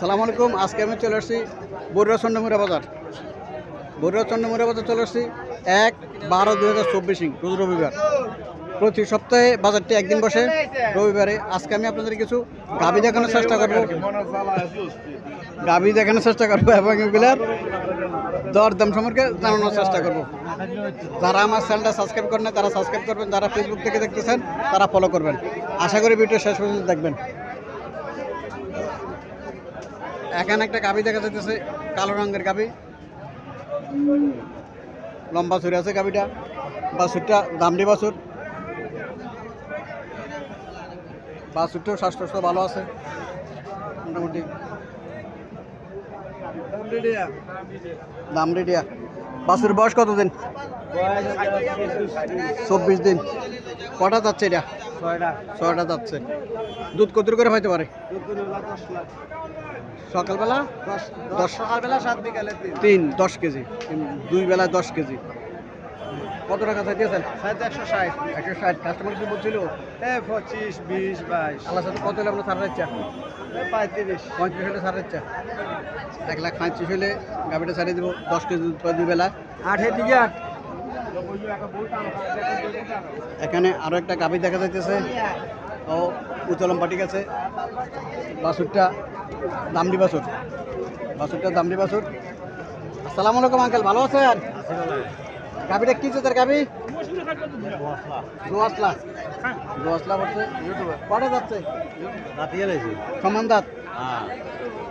সালাম আলাইকুম, আজকে আমি চলে আসছি বরুয়া চন্ডমুড়া বাজার। বরুয়া চন্ডমুড়া বাজার চলে আসছি এক বারো দুই হাজার চব্বিশ রোজ রবিবার। প্রতি সপ্তাহে বাজারটি একদিন বসে, রবিবারে। আজকে আমি আপনাদের কিছু গাভি দেখানোর চেষ্টা করব। গাভি দেখানোর চেষ্টা করব এবং এগুলার দর দাম সম্পর্কে জানানোর চেষ্টা করব। যারা আমার চ্যানেলটা সাবস্ক্রাইব করেন তারা সাবস্ক্রাইব করবেন। যারা ফেসবুক থেকে দেখতেছেন, তারা ফলো করবেন। আশা করি ভিডিও শেষ পর্যন্ত দেখবেন। এখানে একটা গাভি দেখা যাচ্ছে কালো রঙের গাভি। লম্বা ছুরি আছে গাভিটা। বাছুরটা দামডি বাছুর। বাছুরটাও স্বাস্থ্য ভালো আছে। মোটামুটি। দাম রেডিয়া বাছুর বয়স কতদিন? চব্বিশ দিন। কটা যাচ্ছে এটা? ছয়টা। যাচ্ছে। দুধ কত করে পাইতে পারে? সকালবেলা? দশ সকালবেলা সাত বিকালে তিন। দশ কেজি। দুই বেলা দশ কেজি। কত টাকা চাইতেছেন সাড়ে একশো ষাট। একশো ষাট। কাস্টমার কি বলছিল? এ পঁচিশ বিশ বাইশ। আল্লাহ সাথে কত হলে আপনার ছাড় ইচ্ছা এ পঁয়ত্রিশ। পঁয়ত্রিশ হলে ছাড় ইচ্ছা এক লাখ পঁয়ত্রিশ হলে গাভিটা ছাড়িয়ে দেবো দশ কেজি দুই বেলা। আটের দিকে আট এখানে আরও একটা গাভি দেখা যাইতেছে। ও উতলম পাটি গেছে বাছুরটা দামডি বাছুর। বাছুরটা দামডি বাছুর। আসসালামু আলাইকুম আঙ্কেল। ভালো আছেন? গাভিটা কি তার গাভি? দোয়াশলা দোয়াশলা বলছে কটা যাচ্ছে রয়েছে। সমান দাঁত? হ্যাঁ।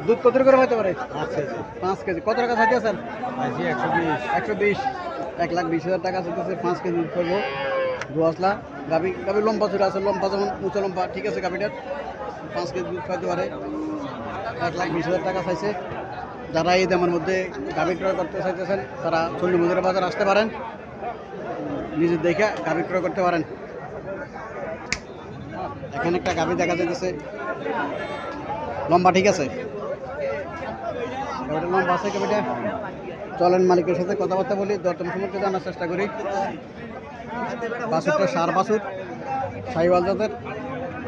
দুধ কত করে হতে পারে? আচ্ছা পাঁচ কেজি। কত টাকা চাইতেছেন আছি? একশো বিশ। এক লাখ বিশ হাজার টাকা চাইতেছে পাঁচ কেজি দুধ করব। দোয়াশলা গাভি গাভি লম্বা চুরা আছে। লম্বা যেমন উঁচু লম্বা। ঠিক আছে গাভিটার। পাঁচ কেজি দুধ খাইতে পারে। এক লাখ বিশ হাজার টাকা চাইছে। যারা এই দামের মধ্যে গাভি ক্রয় করতে চাইতেছেন, তারা চল্লিশ মজুরের বাজার আসতে পারেন। নিজের দেখে গাভি ক্রয় করতে পারেন। এখানে একটা গাভি দেখা যাইতেছে। লম্বা ঠিক আছে? লম্বা আছে চলেন মালিকের সাথে কথাবার্তা বলি দরদাম সম্পর্কে জানার চেষ্টা করি। বাছুরটা সার বাছুর, সাইওয়াল জাতের।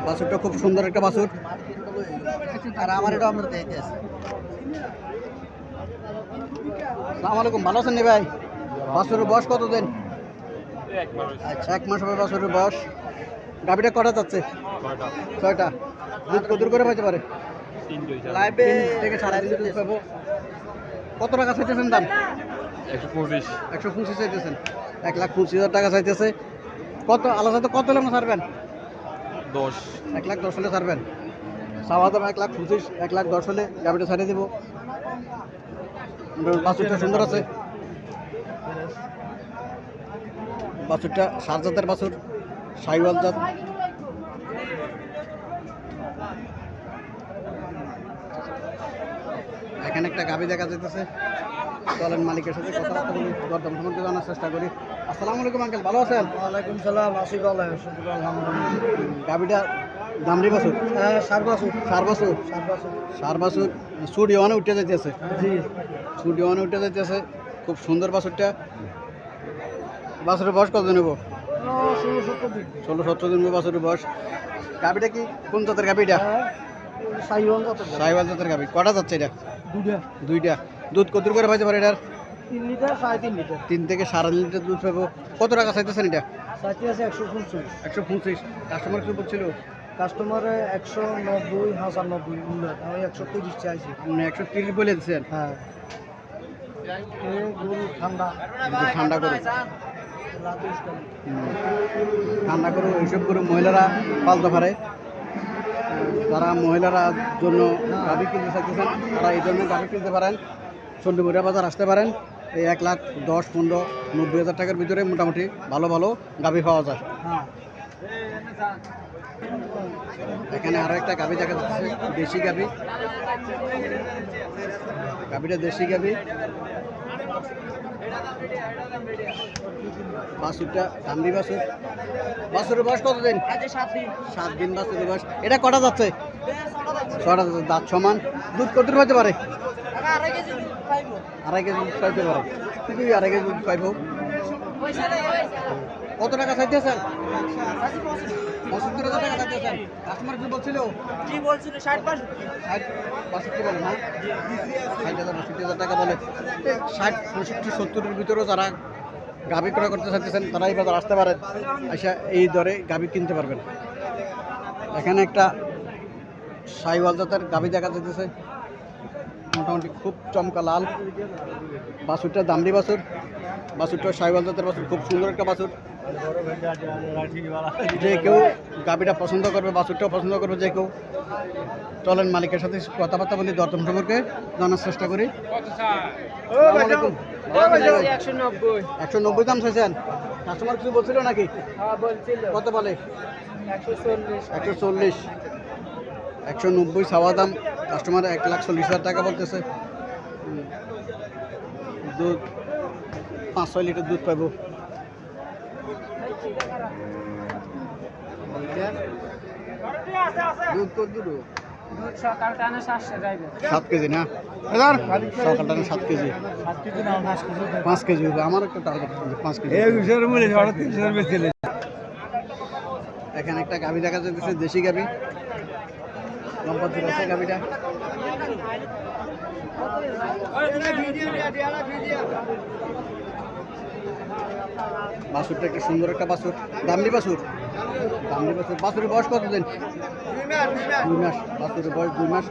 বাছুরটা খুব সুন্দর একটা বাছুর। আর আমার এটা আমরা দেখতে আছে। সালাম আলাইকুম ভালো আছেন ভাই? বাছুরের বয়স কত দিন আচ্ছা এক মাস হবে বাছুরের বয়স। গাভিটা কটা যাচ্ছে? ছয়টা। দুধ কদুর করে পাইতে পারে? লাইভে থেকে সাড়ে তিন দুধ পাবো। কত টাকা চাইতেছেন দাম? একশো পঁচিশ। একশো পঁচিশ চাইতেছেন। এক লাখ পঁচিশ হাজার টাকা চাইতেছে। কত আলাদা কত হলে ছাড়বেন? দশ। এক লাখ দশ হলে ছাড়বেন? চাওয়া দাম এক লাখ পঁচিশ এক লাখ দশ হলে গাড়িটা ছাড়িয়ে দেবো। বাছুরটা সুন্দর আছে। বাছুরটা সার জাতের বাছুর সাইওয়াল জাত। এখানে একটা গাভি দেখা যেতেছে চলেন মালিকের সাথে কথাবার্তা বলি দরদাম সম্পর্কে জানার চেষ্টা করি। আসসালামু আলাইকুম আঙ্কেল ভালো আছেন? ওয়ালাইকুম সালাম আসি গলা শুক্র আলহামদুলিল্লাহ। গাভিটা দামরি বাছুর? হ্যাঁ সার বাসু সার বাছুর? সার বাসু সার বাছুর সুড ওয়ানে উঠে যাইতেছে। জি। সুড ওয়ানে উঠে যাইতেছে খুব সুন্দর বাছুরটা। বাছুরের বয়স কত নেব ষোলো সত্তর দিন ষোলো সতেরো দিন বাছুরের বয়স। গাভিটা কি? কোন জাতের সাইওয়াল কত সাইওয়াল জাতের গাভি কটা যাচ্ছে এটা? দুইটা। দুধ কত করে পাইতে পারে এটার? তিন লিটার সাড়ে তিন লিটার। তিন থেকে সাড়ে লিটার দুধ পাবো কত টাকা চাইতেছেন এটা? আছে একশো পঁচিশ কাস্টমার কি বলছিল? কাস্টমারে একশো নব্বই হাজার মূল্য আমি একশো তিরিশ চাইছি। মানে একশো তিরিশ বলে দিচ্ছেন? হ্যাঁ। গরু ঠান্ডা। ঠান্ডা হুম। ঠান্ডা করুন এইসব করে মহিলারা পালতে পারে। তারা মহিলারা জন্য গাভি কিনতে চাইতেছেন তারা এই জন্য গাভি কিনতে পারেন। চন্ডীমুড়া বাজার আসতে পারেন। এই এক লাখ দশ পনেরো নব্বই হাজার টাকার ভিতরে মোটামুটি ভালো ভালো গাভি পাওয়া যায়। হ্যাঁ। এখানে আরও একটা গাভি দেখা যাচ্ছে দেশি গাভি। গাভিটা দেশি গাভি। বাসুরটা দামড়ি বাসুর বাসুরের বয়স কত দিন? সাত দিন। বাসুরের বয়স। এটা কটা যাচ্ছে? ছটা যাচ্ছে দাঁত সমান। দুধ কত হতে পারে? আড়াই কেজি দুধ পাইতে পারে। কি আড়াই কেজি দুধ পাইব। কত টাকা চাইতেছেন? পঁচাত্তর হাজার টাকা চাইতেছেন। কাস্টমার কি বলছিল? কি বলছিল? ষাট পাঁচ ষাট বাষট্টি বলে না? ষাট হাজার বাষট্টি হাজার টাকা বলে। ষাট পঁয়ষট্টি সত্তরের ভিতরেও যারা গাভি ক্রয় করতে চাইতেছেন তারা এই বাজার আসতে পারেন আচ্ছা এই দরে গাভি কিনতে পারবেন। এখানে একটা সাইওয়াল জাতের গাভি দেখা যাইতেছে। মোটামুটি খুব চমকা লাল। বাছুরটা দামড়ি বাছুর। বাছুরটা সাইওয়াল জাতের বাছুর। খুব সুন্দর একটা বাছুর। যে কেউ গাভিটা পছন্দ করবে বাছুরটাও পছন্দ করবে, যে কেউ চলেন মালিকের সাথে কথাবার্তা বলি, দরদম সম্পর্কে জানার চেষ্টা করি। একশো নব্বই। দাম চাইছেন? কাস্টমার কিছু বলছিল নাকি? কত বলে? একশো চল্লিশ। একশো নব্বই সাওয়া দাম। কাস্টমার এক লাখ চল্লিশ হাজার টাকা বলতেছে। দুধ, পাঁচ ছয় লিটার দুধ পাবো দুধ কত দুধ সকাল টানে সাতশো যাইবে সাত কেজি না সকালটা না সাত কেজি সাত কেজি। পাঁচ কেজি হবে আমার একটা টার্গেট পাঁচ কেজি এখানে একটা গাভি দেখা যাচ্ছে দেশি গাভি। লম্বা দূর আছে গাভিটা। বাছুরটা একটা সুন্দর একটা বাছুর দামনি বাছুর দামনি বাছুর বাছুরের বয়স কত দিন? দুই মাস। বাছুরের বয়স দুই মাস।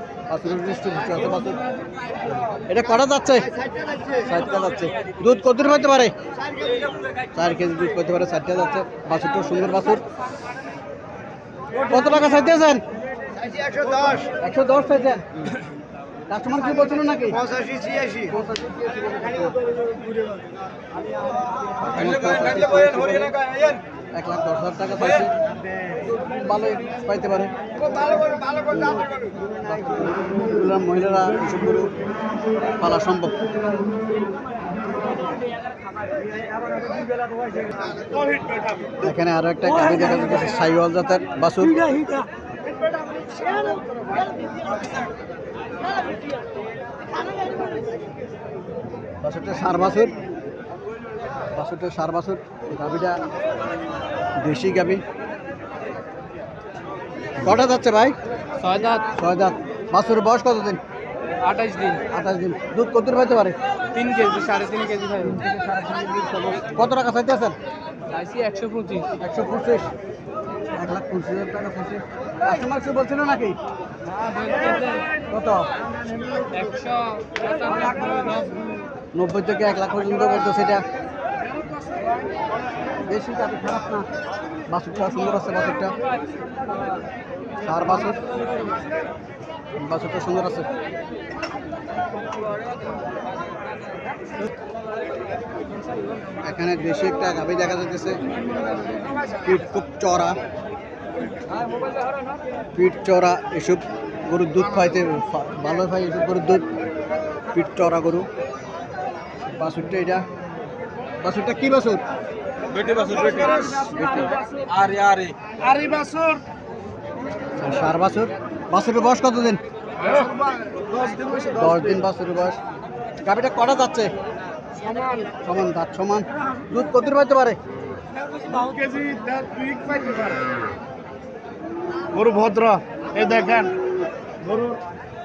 নিশ্চয় আছে এটা কটা যাচ্ছে? ষাটটা যাচ্ছে। দুধ কত দূর পেতে পারে? চার কেজি দুধ পেতে পারে ষাটটা যাচ্ছে। বাছুরটা সুন্দর বাছুর কত টাকা চাইতেছেন? একশো দশ। একশো দশ চাইছেন? কাস্টমার কি বলছিল নাকি? পঁচাশি ছিয়াশি। এক লাখ দশ হাজার টাকা পাইছে। ভালোই পাইতে পারে। মহিলারা এসব গরু পালা সম্ভব। এখানে আরও একটা গাড়ি দেখা যাচ্ছে সাইওয়াল জাতের বাসুর বাসুরটা সার বাসুর। বাসুরটা সার বাসুর। গাভিটা দেশি গাভি। কটা যাচ্ছে ভাই? ছয় দাঁত। ছয় দাঁত। বাসুরের বয়স কত দিন আঠাশ দিন। আঠাশ দিন। দুধ কত পাইতে পারে? তিন কেজি সাড়ে তিন কেজি কত টাকা চাইতে আছেন চাইছি একশো পঁচিশ। একশো পঁচিশ। এক লাখ পঁচিশ হাজার টাকা পঁচিশ কাস্টমার কিছু বলছিল নাকি? কত? একশো নব্বই থেকে এক লাখ পর্যন্ত বলতো সেটা। বেশি তাতে খারাপ না। বাছুরটা সুন্দর আছে বাছুরটা সার বাছুর বাছুরটা সুন্দর আছে। এখানে দেশি একটা গাভি দেখা যাচ্ছে খুব চড়া। পিঠ চড়া এসব গরুর দুধ খাইতে ভালো খাই এসব গরুর দুধ। পিঠ চড়া গরু। বাছুরটা এটা। বাছুরটা কি বাছুর? বেটি বাসুর বেটি। আরে আরে। আরে বাসুর সার বাছুর। বাছুরের বয়স কত দিন দশ দিন বাছুরের বয়স। গাভিটা কটা যাচ্ছে? সমান। সমান দাঁত সমান। দুধ কত পাইতে পারে? কেজি দুই পাইতে পারে। গরু ভদ্র এই দেখেন।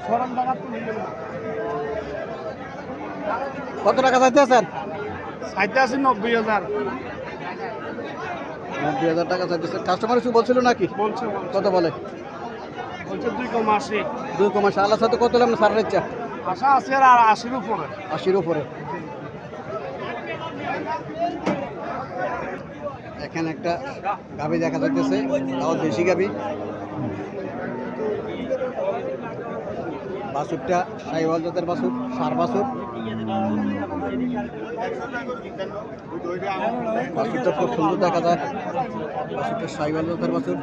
সরম তুলে কত টাকা চাইতে আছেন? সাইতে আছে নব্বই হাজার। নব্বই হাজার টাকা চাইতেছে কাস্টমার কিছু বলছিল নাকি? বলছে কত বলে? বলছে দুই কম আশি। দুই কমা আল্লাহ সাথে কত সার ইচ্ছা আশা আছে আর আশির উপরে। আশির উপরে। এখানে একটা গাভি দেখা যাচ্ছে তাও দেশি গাভি। বাসুরটা সাইওয়াল জাতের বাসুর সার বাসুর বাসুরটা খুব সুন্দর দেখা যায়। বাসুরটা সাইওয়াল জাতের বাছুর।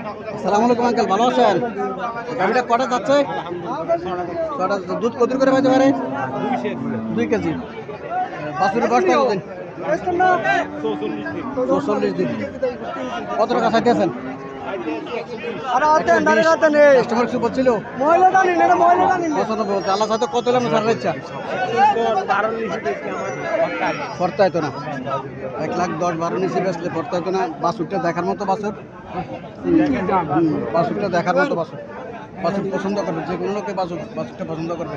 আসসালামু আলাইকুম, আঙ্কেল, ভালো আছেন? গাড়িটা কটা যাচ্ছে? কটা দুধ কত করে পাইতে পারে? দুই কেজি। বাছুরের বয়স কত দিন। চৌচল্লিশ দিন। কত টাকা চাইতেছেন? কাস্টমার কিছু বলছিল পঁচানব্বই বলছে আল্লাহ সাথে কত ইচ্ছা? পড়তে হতো না। এক লাখ দশ বারো নিচে বেসলে পড়তে হতো না। বাসুরটা দেখার মতো বাসুর বাসুরটা দেখার মতো বাসুর বাসুর পছন্দ করবে যে কোনো লোকে বাসুর বাসুরটা পছন্দ করবে।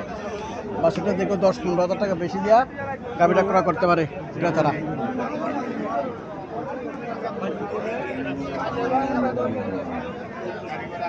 বাসুরটা দেখো দশ পনেরো হাজার টাকা বেশি দিয়া গাড়িটা ক্রয় করতে পারে ক্রেতারা।